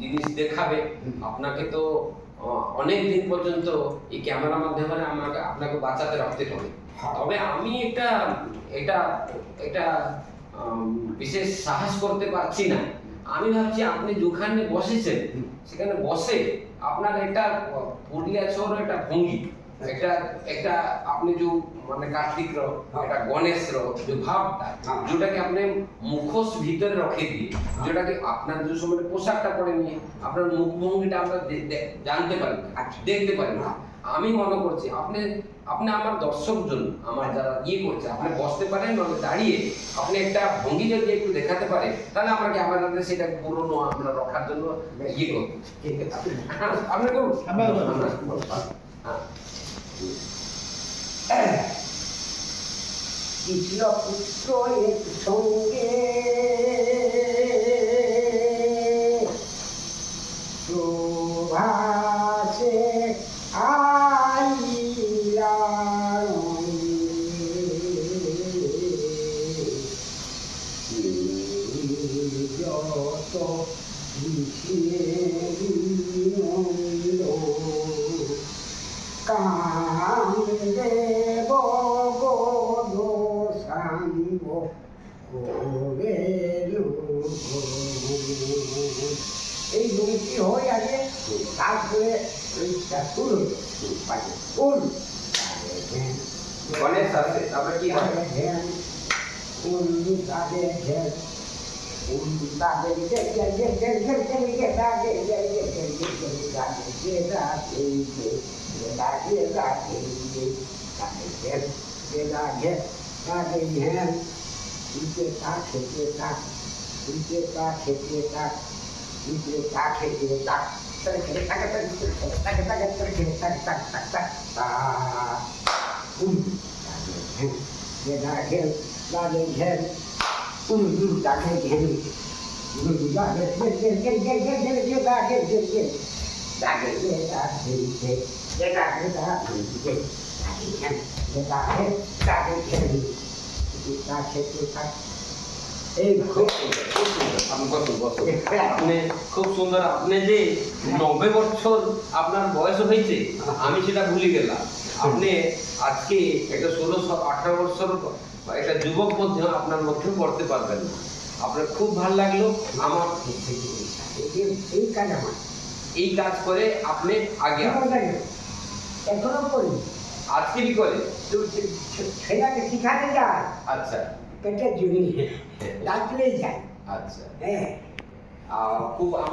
জিনিস দেখাবে। আপনাকে তো অনেক দিন পর্যন্ত এই ক্যামেরার মাধ্যমে আমাকে আপনাকে বাঁচাতে রাখতে হবে। তবে আমি এটা এটা এটা বিশেষ সাহস করতে পারছি না। আমি ভাবছি আপনি যেখানে বসেছেন সেখানে বসে আপনার এটা পুরুলিয়া শহর একটা ভঙ্গি। একটা একটা আপনি যে মানে কার্তিক একটা গণেশ যে ভাবটা যেটাকে আপনি মুখোশ ভিতরে রেখে দিয়ে যেটাকে আপনার যে সময় পোশাকটা পরে নিয়ে আপনার মুখভঙ্গিটা আমরা জানতে পারি দেখতে পারি না। আমি মনে করছি আপনি আপনি আমার দর্শক জন্য আমার যারা ইয়ে করছে আপনি বসতে পারেন নয় দাঁড়িয়ে আপনি একটা ভঙ্গি যদি একটু দেখাতে পারে তাহলে আমরা ক্যামেরাতে সেটা পুরনো আমরা রখার জন্য ইয়ে করব। আপনি করুন হ্যাঁ দ্বিতীয় পুত্র এক সঙ্গে প্রভাসে আইলা সাঙ্গ করেলু এই দুটি হয়ে আগে তারপরে ওইটা শুরু পাখি ফুল গণেশ আছে তারপরে কি হয় ফুল তাদের ঘের ফুল তাদের ঘের ঘের ঘের ঘের ঘের ঘের ঘের তাদের गा रही हैं इनके साथ के साथ इनके साथ के साथ इनके साथ के साथ ये दाखिल लाले घेर उन दूर दाखिल घेरी दाखिल दाखिल दाखिल এই খুব সুন্দর, আপনি যে নব্বই বছর আপনার বয়স হয়েছে, আমি সেটা ভুলে গেলাম। আপনি আজকে একটা ষোলো, আঠারো বছর একটা যুবক মধ্যে আপনার মধ্যে পড়তে পারবেন না। আপনার খুব ভালো লাগল। আমার এই কাজ আমার এই কাজ করে আপনি আগে এখনও করি आपकी भी कॉलेज तो छैया के सिखाने जा अच्छा कहते जुड़ी डांट ले जाए अच्छा है आपको